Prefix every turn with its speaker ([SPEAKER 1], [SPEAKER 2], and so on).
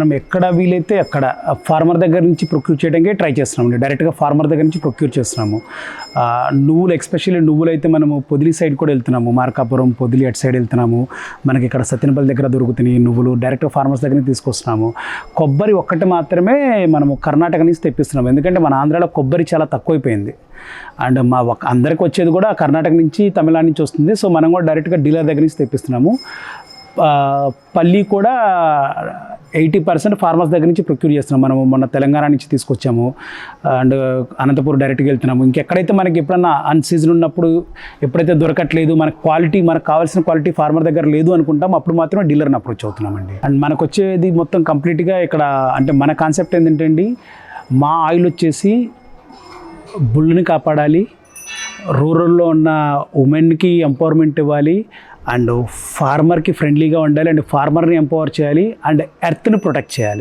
[SPEAKER 1] మనం ఎక్కడ వీలైతే అక్కడ ఫార్మర్ దగ్గర నుంచి ప్రొక్యూర్ చేయడానికి ట్రై చేస్తున్నాము డైరెక్ట్గా ఫార్మర్ దగ్గర నుంచి ప్రొక్యూర్ చేస్తున్నాము. నువ్వులు ఎక్స్పెషల్లీ నువ్వులు అయితే మనము పొదిలి సైడ్ కూడా వెళ్తున్నాము. మార్కాపురం పొదిలి అటు సైడ్ వెళ్తున్నాము. మనకి ఇక్కడ సత్యనపల్లి దగ్గర దొరుకుతున్నాయి నువ్వులు. డైరెక్ట్గా ఫార్మర్స్ దగ్గర నుంచి తీసుకొస్తున్నాము. కొబ్బరి ఒక్కటి మాత్రమే మనము కర్ణాటక నుంచి తెప్పిస్తున్నాము. ఎందుకంటే మన ఆంధ్రాలో కొబ్బరి చాలా తక్కువైపోయింది. అండ్ మా ఒక అందరికి వచ్చేది కూడా కర్ణాటక నుంచి తమిళనాడు నుంచి వస్తుంది. సో మనం కూడా డైరెక్ట్గా డీలర్ దగ్గర నుంచి తెప్పిస్తున్నాము. పల్లి కూడా ఎయిటీ పర్సెంట్ ఫార్మర్స్ దగ్గర నుంచి ప్రొక్యూర్ చేస్తున్నాం. మనము మొన్న తెలంగాణ నుంచి తీసుకొచ్చాము. అండ్ అనంతపూర్ డైరెక్ట్గా వెళ్తున్నాము. ఇంకెక్కడైతే మనకి ఎప్పుడన్నా అన్ సీజన్ ఉన్నప్పుడు ఎప్పుడైతే దొరకట్లేదు మనకు క్వాలిటీ మనకు కావాల్సిన క్వాలిటీ ఫార్మర్ దగ్గర లేదు అనుకుంటాం అప్పుడు మాత్రమే డీలర్ని అప్రోచ్ అవుతున్నామండి. అండ్ మనకు వచ్చేది మొత్తం కంప్లీట్గా ఇక్కడ అంటే మన కాన్సెప్ట్ ఏంటంటే మా ఆయిల్ వచ్చేసి బుల్ని కాపాడాలి రూరల్లో ఉన్న ఉమెన్కి ఎంపవర్మెంట్ ఇవ్వాలి అండ్ ఫార్మర్కి ఫ్రెండ్లీగా ఉండాలి అండ్ ఫార్మర్ని ఎంపవర్ చేయాలి అండ్ ఎర్త్ని ప్రొటెక్ట్ చేయాలి.